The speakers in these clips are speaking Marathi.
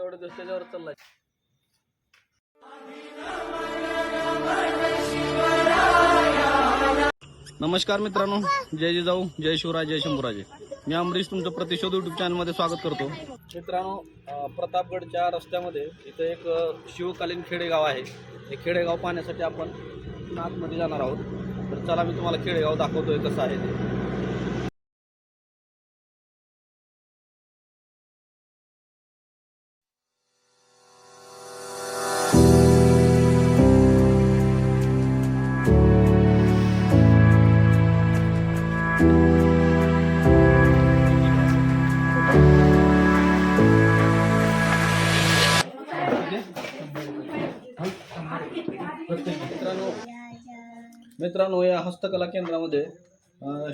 तेवढे दिवस त्याच्यावर चाललाय. नमस्कार मित्रांनो जय जिजाऊ जय शिवराज जय शंभूराजे. मी अमरीश तुमचं प्रतिशोध युट्यूब चॅनलमध्ये स्वागत करतो. मित्रांनो प्रतापगडच्या रस्त्यामध्ये इथं एक शिवकालीन खेडेगाव आहे. हे खेडेगाव पाहण्यासाठी आपण आतमध्ये जाणार आहोत. तर चला मी तुम्हाला खेडेगाव दाखवतोय कसं आहे ते. मित्रांनो मित्रांनो या हस्तकला केंद्रामध्ये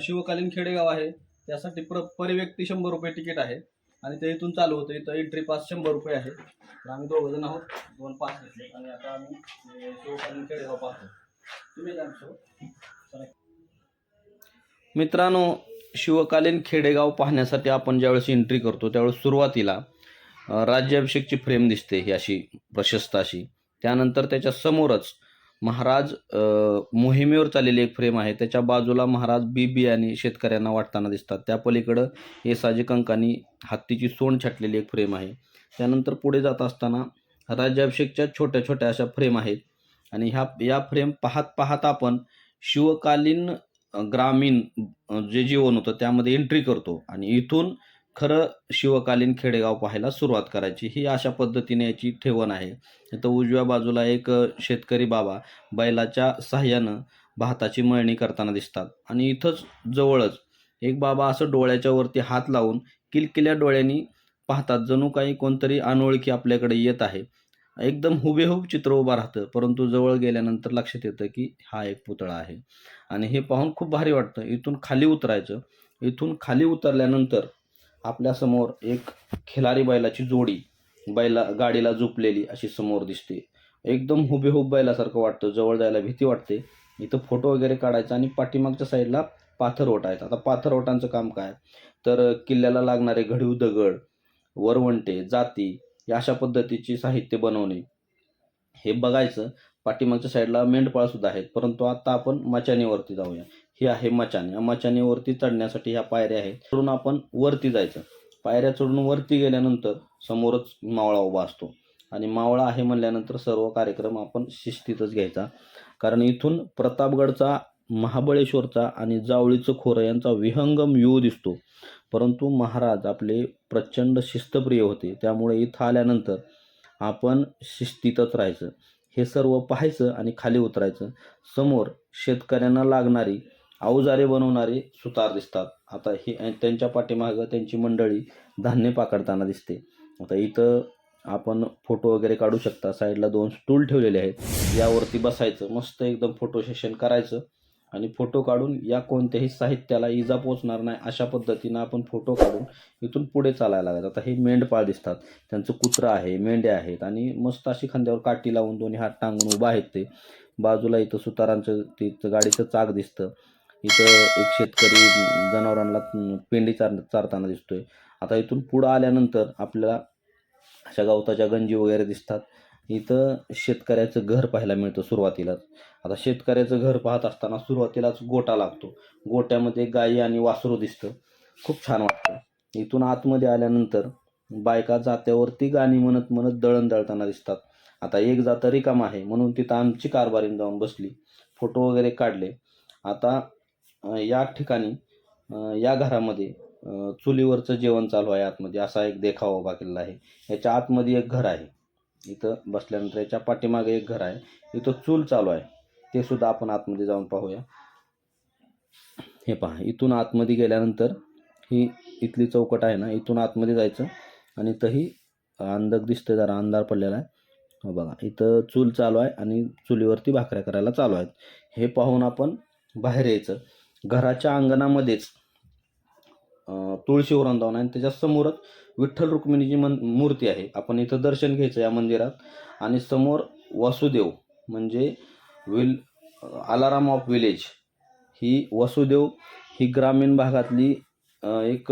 शिवकालीन खेडेगाव आहे. त्यासाठी प्र परिव्यक्ती शंभर रुपये तिकीट आहे. आणि ते इथून चालू होतं. इथं एंट्री पास शंभर रुपये आहे. तर आम्ही दोघं जण आहोत. दोन पास घेतले. आणि आता आम्ही शिवकालीन खेडेगाव पाहतो. तुम्ही जा मित्रांनो शिवकालीन खेडेगाव पाहण्यासाठी आपण ज्यावेळेस एंट्री करतो त्यावेळेस सुरुवातीला राज्याभिषेकची फ्रेम दिसते ही अशी प्रशस्त अशी. त्यानंतर त्याच्या समोरच महाराज मोहिमेवर चाललेली एक फ्रेम आहे. त्याच्या बाजूला महाराज बी बियाणे शेतकऱ्यांना वाटताना दिसतात. त्या पलीकडं हे साजे कंकानी हत्तीची सोंड छाटलेली एक फ्रेम आहे. त्यानंतर पुढे जात असताना राज्याभिषेकच्या छोट्या छोट्या अशा फ्रेम आहेत. आणि ह्या या फ्रेम पाहत पाहत आपण शिवकालीन ग्रामीण जे जीवन होतं त्यामध्ये एंट्री करतो. आणि इथून खरं शिवकालीन खेडेगाव पाहायला सुरुवात करायची. ही अशा पद्धतीने याची ठेवण आहे. इथं उजव्या बाजूला एक शेतकरी बाबा बैलाच्या साह्यानं भाताची मळणी करताना दिसतात. आणि इथंच जवळच एक बाबा असं डोळ्याच्या वरती हात लावून किलकिल्या डोळ्यांनी पाहतात. जणू काही कोणतरी अनोळखी आपल्याकडे येत आहे. एकदम हुबेहूब चित्र उभं राहतं. परंतु जवळ गेल्यानंतर लक्षात येतं की हा एक पुतळा आहे. आणि हे पाहून खूप भारी वाटतं. इथून खाली उतरायचं. इथून खाली उतरल्यानंतर आपल्यासमोर एक खिलारी बैलाची जोडी बैला गाडीला झोपलेली अशी समोर दिसते. एकदम हुबेहूब बैलासारखं वाटतं जवळ जायला भीती वाटते. इथं फोटो वगैरे काढायचा आणि पाठीमागच्या साईडला पाथरवट आहेत. आता पाथरवटांचं काम काय? तर किल्ल्याला लागणारे घडीव दगड वरवंटे जाती या अशा पद्धतीची साहित्य बनवणे. हे बघायचं. पाठीमागच्या साईडला मेंढपाळ सुद्धा आहेत. परंतु आता आपण मचानीवरती जाऊया. ही आहे मचान या मचानीवरती चढण्यासाठी ह्या पायऱ्या आहेत. चढून आपण वरती जायचं. पायऱ्या चढून वरती गेल्यानंतर समोरच मावळा उभा असतो. आणि मावळा आहे म्हणल्यानंतर सर्व कार्यक्रम आपण शिस्तीतच घ्यायचा. कारण इथून प्रतापगडचा महाबळेश्वरचा आणि जावळीचं खोरं यांचा विहंगम व्ह्यू दिसतो. परंतु महाराज आपले प्रचंड शिस्तप्रिय होते. त्यामुळे इथं आल्यानंतर आपण शिस्तीतच राहायचं. हे सर्व पाहायचं आणि खाली उतरायचं. समोर शेतकऱ्यांना लागणारी अवजारे बनवणारे सुतार दिसतात. आता हे त्यांच्या पाठीमागं त्यांची मंडळी धान्य पाकडताना दिसते. आता इथं आपण फोटो वगैरे काढू शकता. साईडला दोन स्टूल ठेवलेले आहेत. यावरती बसायचं मस्त एकदम फोटो सेशन करायचं आणि फोटो काढून या कोणत्याही साहित्याला इजा पोचणार नाही अशा पद्धतीनं आपण फोटो काढून इथून पुढे चालायला लागायचं आता हे मेंढपाळ दिसतात. त्यांचं कुत्रं आहे मेंढ्या आहेत आणि मस्त अशी खांद्यावर काठी लावून दोन्ही हात टांगून उभा आहेत ते. बाजूला इथं सुतारांचं तिथं गाडीचं चाक दिसतं. इथं एक शेतकरी जनावरांना पेंडी चार चारताना दिसतोय. आता इथून पुढं आल्यानंतर आपल्याला अशा गवताच्या गंजी वगैरे दिसतात. इथं शेतकऱ्याचं घर पाहायला मिळतं सुरुवातीलाच. आता शेतकऱ्याचं घर पाहत असताना सुरुवातीलाच गोटा लागतो. गोट्यामध्ये गाई आणि वासरू दिसतं. खूप छान वाटतं. इथून आतमध्ये आल्यानंतर बायका जात्यावरती गाणी म्हणत म्हणत दळण दळताना दिसतात. आता एक जाता रिकाम आहे म्हणून तिथं आमची कारभारीन जाऊन बसली. फोटो वगैरे काढले. आता या ठिकाणी या घरामध्ये चुलीवरचं जेवण चालू आहे आतमध्ये. असा एक देखावा उभा केलेला आहे. याच्या आतमध्ये एक घर आहे. इथं बसल्यानंतर याच्या पाठीमागे एक घर आहे. इथं चूल चालू आहे. ते सुद्धा आपण आतमध्ये जाऊन पाहूया. हे पहा इथून आतमध्ये गेल्यानंतर ही इथली चौकट आहे ना इथून आतमध्ये जायचं. आणि इथंही अंधक दिसतंय जरा अंधार पडलेला आहे. हो बघा इथं चूल चालू आहे आणि चुलीवरती भाकऱ्या करायला चालू आहेत. हे पाहून आपण बाहेर यायचं. घराच्या अंगणामध्येच तुळशी वृंदावन आणि त्याच्या समोरच विठ्ठल रुक्मिणीची मन मूर्ती आहे. आपण इथं दर्शन घ्यायचं या मंदिरात. आणि समोर वासुदेव म्हणजे विल अलाराम ऑफ विलेज. ही वसुदेव ही ग्रामीण भागातली एक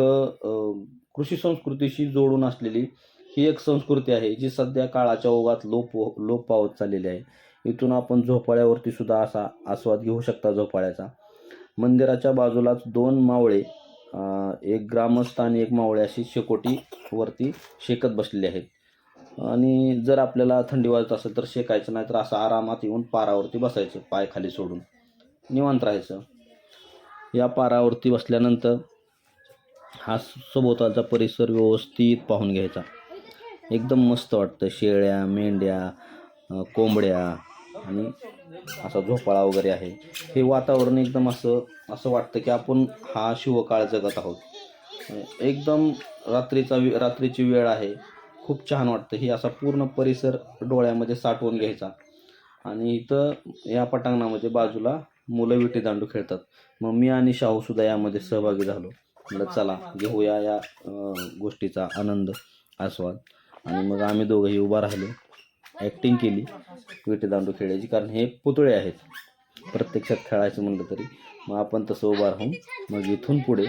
कृषी संस्कृतीशी जोडून असलेली ही एक संस्कृती आहे जी सध्या काळाच्या ओघात लोप लोप पावत चाललेली आहे. इथून आपण झोपाळ्यावरती सुद्धा असा आस्वाद घेऊ शकता झोपाळ्याचा. मंदिराच्या बाजूलाच दोन मावळे एक ग्रामस्थ आणि एक मावळे अशी शेकोटीवरती शेकत बसलेली आहेत. आणि जर आपल्याला थंडी वाजत असेल तर शेकायचं नाही तर असं आरामात येऊन पारावरती बसायचं पाय खाली सोडून. निवांत राहायचं. या पारावरती बसल्यानंतर हा सभोवतालचा परिसर व्यवस्थित पाहून घ्यायचा. एकदम मस्त वाटतं. शेळ्या मेंढ्या कोंबड्या आणि असा झोपाळा वगैरे आहे. हे वातावरण एकदम असं असं वाटतं की आपण हा शिवकाळ जगत आहोत. एकदम रात्रीचा वे- रात्रीची वेळ आहे. खूप छान वाटतं. ही असा पूर्ण परिसर डोळ्यामध्ये साठवून घ्यायचा. आणि इथं या पटांगणामध्ये बाजूला मुलं विटी दांडू खेळतात. मग मी आणि शाहूसुद्धा यामध्ये सहभागी झालो. म्हटलं चला घेऊया या गोष्टीचा आनंद आस्वाद. आणि मग आम्ही दोघंही उभा राहिलो. ॲक्टिंग केली. विटेदांडू खेळायची. कारण हे पुतळे आहेत. प्रत्यक्षात खेळायचं म्हणलं तरी. मग आपण तसं उभा राहून मग इथून पुढे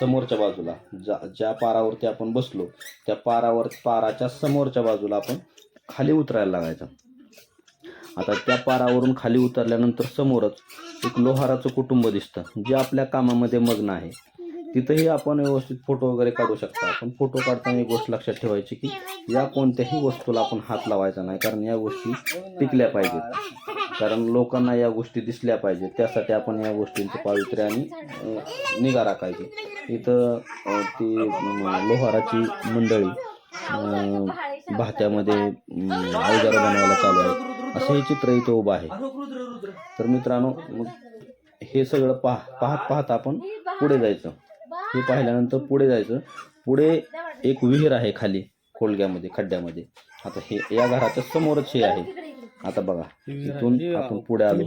समोरच्या बाजूला ज्या ज्या पारावरती आपण बसलो त्या पारावर पाराच्या समोरच्या बाजूला आपण खाली उतरायला लागायचं. आता त्या पारावरून खाली उतरल्यानंतर समोरच एक लोहाराचं कुटुंब दिसतं जे आपल्या कामामध्ये मग्न आहे. तिथंही आपण व्यवस्थित फोटो वगैरे काढू शकता. पण फोटो काढताना एक गोष्ट लक्षात ठेवायची की या कोणत्याही वस्तूला आपण हात लावायचा नाही. कारण या गोष्टी टिकल्या पाहिजेत. कारण लोकांना या गोष्टी दिसल्या पाहिजेत. त्यासाठी आपण या गोष्टींचं पावित्र्य आणि निगा राखायची. इथं ती लोहाराची मंडळी भात्यामध्ये अवजारं बनवायला चालू आहे असं हे चित्र इथं उभं आहे. तर मित्रांनो मग हे सगळं पाह पाहत पाहत आपण पुढे जायचं. हे पाहिल्यानंतर पुढे जायचं. पुढे एक विहीर आहे खाली खोलग्यामध्ये खड्ड्यामध्ये. आता हे या घराच्या समोरच हे आहे. आता बघा इथून आपण पुढे आलो.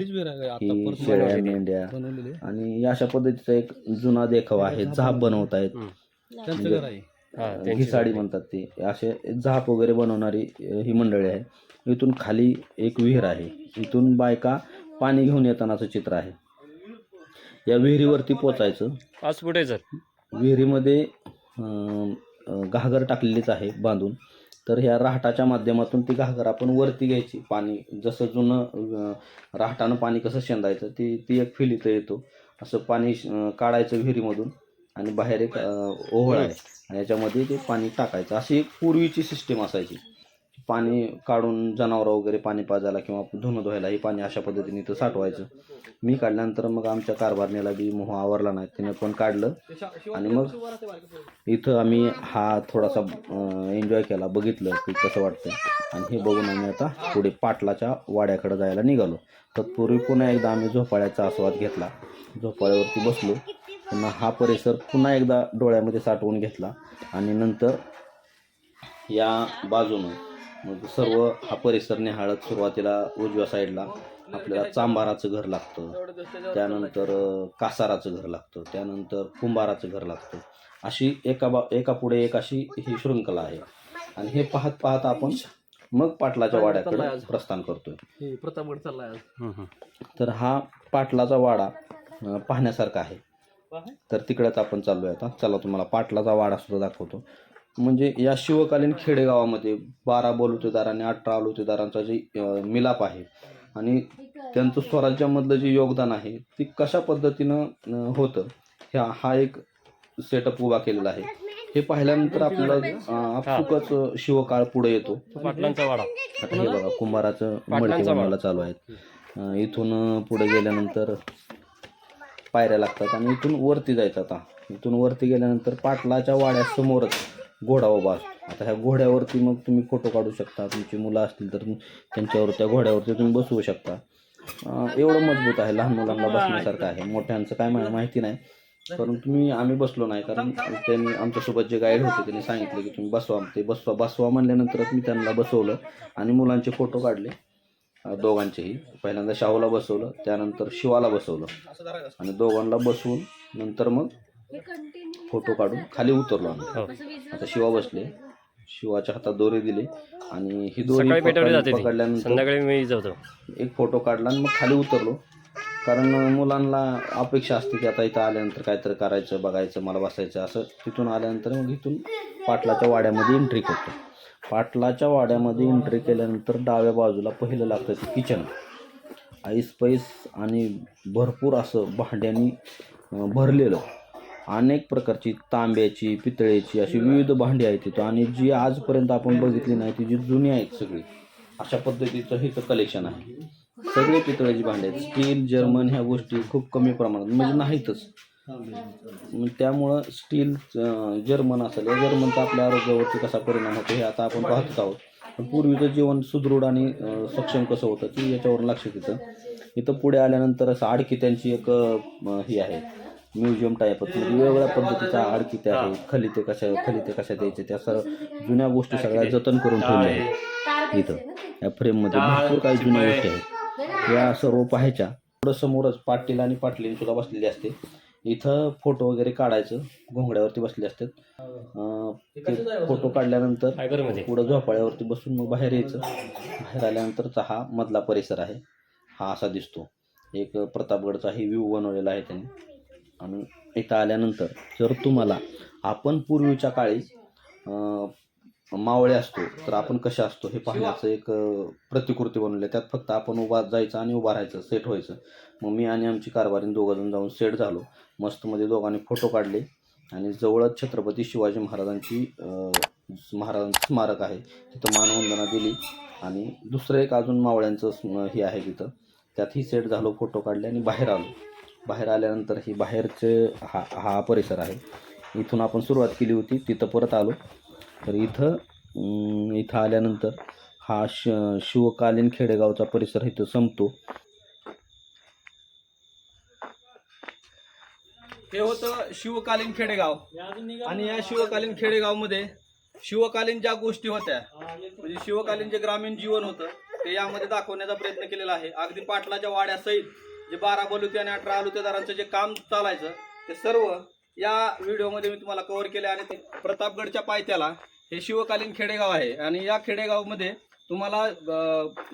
ही शेळ्या मेंढ्या. आणि या अशा पद्धतीचा एक जुना देखावा आहे. झाप बनवत आहेत. म्हणजे घिसाडी म्हणतात ते. असे झाप वगैरे बनवणारी ही मंडळी आहे. इथून खाली एक विहीर आहे. इथून बायका पाणी घेऊन येतानाचं चित्र आहे. या विहिरीवरती पोचायचं. पाच फुट आहे सर विहिरीमध्ये घागर टाकलेलीच आहे बांधून. तर ह्या राहटाच्या माध्यमातून ती घागर आपण वरती घ्यायची. पाणी जसं जुनं राहटानं पाणी कसं शेंदायचं ती ती एक फिल इथं येतो. असं पाणी काढायचं विहिरीमधून आणि बाहेर एक ओहळ आहे. आणि याच्यामध्ये ते पाणी टाकायचं. अशी एक पूर्वीची सिस्टीम असायची. पाणी काढून जनावरं वगैरे पाणी पाजायला किंवा धुणं धुवायला हे पाणी अशा पद्धतीने इथं साठवायचं. मी काढल्यानंतर मग आमच्या कारभारणीला बी मोह आवरला नाही. तिने पण काढलं. आणि मग इथं आम्ही हा थोडासा एन्जॉय केला बघितलं की कसं वाटतं आणि हे बघून आम्ही आता पुढे पाटलाच्या वाड्याकडे जायला निघालो. तत्पूर्वी पुन्हा एकदा आम्ही झोपाळ्याचा आस्वाद घेतला. झोपाळ्यावरती बसलो. पुन्हा हा परिसर पुन्हा एकदा डोळ्यामध्ये साठवून घेतला. आणि नंतर या बाजूनं मग सर्व हा परिसर निहाळत सुरुवातीला उजव्या साईडला आपल्याला चांभाराचं घर लागतं. त्यानंतर कासाराचं घर लागतं. त्यानंतर कुंभाराचं घर लागतं. अशी एका बा एका पुढे एक अशी ही शृंखला आहे. आणि हे पाहत पाहत आपण मग पाटलाच्या वाड्याकडे प्रस्थान करतोय. प्रतापगड चाललाय आज. तर हा पाटलाचा वाडा पाहण्यासारखा आहे. तर तिकडेच आपण चाललोय आता. चला तुम्हाला पाटलाचा वाडा सुद्धा दाखवतो. म्हणजे या शिवकालीन खेडेगावामध्ये बारा बलुतेदार आणि अठरा अलुतेदारांचा जे मिलाप आहे. आणि त्यांचं स्वराज्यामधलं जे योगदान आहे ती कशा पद्धतीनं होतं? ह्या हा एक सेटअप उभा केलेला आहे. हे पाहिल्यानंतर आपल्याला आपसुकच शिवकाळ पुढे येतो. पाटलांचा वाडा. आता हे बघा कुंभाराचं मडके बनवायला चालू आहेत. इथून पुढे गेल्यानंतर पायऱ्या लागतात आणि इथून वरती जायचं आता. इथून वरती गेल्यानंतर पाटलाच्या वाड्यासमोरच घोडा उभा असतो आता ह्या घोड्यावरती मग तुम्ही फोटो काढू शकता. तुमची मुलं असतील तर त्यांच्यावर त्या घोड्यावरती तुम्ही बसवू शकता. एवढं मजबूत आहे लहान मुलांना बसण्यासारखं आहे. मोठ्यांचं काय माहिती नाही. परंतु मी आम्ही बसलो नाही कारण त्यांनी आमच्यासोबत जे गाईड होते त्यांनी सांगितलं की तुम्ही बसवा. ते बसवा बसवा म्हणल्यानंतरच मी त्यांना बसवलं आणि मुलांचे फोटो काढले. दोघांचेही. पहिल्यांदा शाहूला बसवलं त्यानंतर शिवाला बसवलं. आणि दोघांना बसवून नंतर मग फोटो काढून खाली उतरलो आम्ही. हो. आता शिवा बसले. शिवाच्या हातात दोरी दिली आणि ही दोरी पकडल्यानंतर संध्याकाळी मी जातो एक फोटो काढला आणि मग खाली उतरलो. कारण मुलांना अपेक्षा असते की आता इथं आल्यानंतर काहीतरी करायचं बघायचं मला बसायचं असं तिथून आल्यानंतर मग इथून पाटलाच्या वाड्यामध्ये एंट्री करतो. पाटलाच्या वाड्यामध्ये एंट्री केल्यानंतर डाव्या बाजूला पहिलं लागतं ते किचन आईस पैस आणि भरपूर असं भांड्यांनी भरलेलं. अनेक प्रकारची तांब्याची पितळेची अशी विविध भांडी आहेत तिथं. आणि जी आजपर्यंत आपण बघितली नाही ती जी जुनी आहेत सगळी अशा पद्धतीचं इथं कलेक्शन आहे. सगळे पितळेची भांडी आहेत. स्टील जर्मन ह्या गोष्टी खूप कमी प्रमाणात म्हणजे नाहीतच. मग त्यामुळं स्टील जर्मन असेल या जर्मनचा आपल्या आरोग्यावरती कसा परिणाम होतो हे आता आपण पाहतच आहोत. पण पूर्वीचं जीवन सुदृढ आणि सक्षम कसं होतं की याच्यावर लक्ष देतं. इथं पुढे आल्यानंतर असं आडकी त्यांची एक ही आहे. म्युझियम टाईपच म्हणजे वेगवेगळ्या पद्धतीच्या आडकित्या आहेत खलिते कशा खलिते कशा द्यायचे त्या सर्व जुन्या गोष्टी सगळ्या जतन करून ठेवल्या आहेत. इथं या फ्रेममध्ये भरपूर काही जुन्या गोष्टी आहेत. या सर्व पाहायच्या. पुढं समोरच पाटील आणि पाटलीन सुद्धा बसलेली असते. इथं फोटो वगैरे काढायचं. घोंगड्यावरती बसले असतात. अं, ते फोटो काढल्यानंतर फायबरमध्ये पुढं झोपाळ्यावरती बसून मग बाहेर यायचं. बाहेर आल्यानंतरचा हा मधला परिसर आहे. हा असा दिसतो. एक प्रतापगडचा ही व्ह्यू बनवलेला आहे त्यांनी. आणि इथं आल्यानंतर जर तुम्हाला आपण पूर्वीच्या काळी मावळे असतो तर आपण कशा असतो हे पाहण्याचं एक प्रतिकृती बनवली. त्यात फक्त आपण उभा जायचं आणि उभा राहायचं सेट व्हायचं. मग मी आणि आमची कारभारीन दोघंजण जाऊन सेट झालो. मस्तमध्ये दोघांनी फोटो काढले आणि जवळच छत्रपती शिवाजी महाराजांची महाराजांचं स्मारक आहे. तिथं मानवंदना दिली आणि दुसरं एक अजून मावळ्यांचं हे आहे तिथं. त्यातही सेट झालो फोटो काढले आणि बाहेर आलो. बाहेर आल्यानंतर ही बाहेरचे हा हा परिसर आहे. इथून आपण सुरुवात केली होती तिथं परत आलो. तर इथं इथं आल्यानंतर हा श शिवकालीन खेडेगावचा परिसर इथं संपतो. हे होतं शिवकालीन खेडेगाव. आणि या शिवकालीन खेडेगावमध्ये शिवकालीन ज्या गोष्टी होत्या म्हणजे शिवकालीन जे ग्रामीण जीवन होतं ते यामध्ये दाखवण्याचा प्रयत्न केलेला आहे. अगदी पाटलाच्या वाड्यासहित जे बारा बलुते आणि अठरा बलुतेदारांचं जे काम चालायचं ते सर्व या व्हिडिओमध्ये मी तुम्हाला कव्हर केले आणि ते प्रतापगडच्या पायथ्याला हे शिवकालीन खेडेगाव आहे. आणि या खेडेगावमध्ये तुम्हाला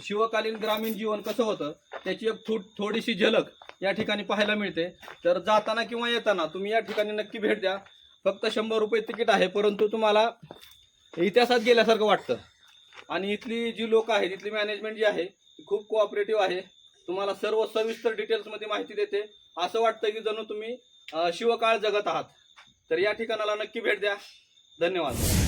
शिवकालीन ग्रामीण जीवन कसं होतं त्याची एक थो थोडीशी झलक या ठिकाणी पाहायला मिळते. तर जाताना किंवा येताना तुम्ही या ठिकाणी नक्की भेट द्या. फक्त शंभर रुपये तिकीट आहे परंतु तुम्हाला इतिहासात गेल्यासारखं वाटतं. आणि इथली जी लोक आहेत इथली मॅनेजमेंट जी आहे ती खूप कोऑपरेटिव्ह आहे. तुम्हाला सर्व सविस्तर डिटेल्समध्ये माहिती देते. असं वाटतं की जणू तुम्ही शिवकाळ जगत आहात. तर या ठिकाणाला नक्की भेट द्या. धन्यवाद.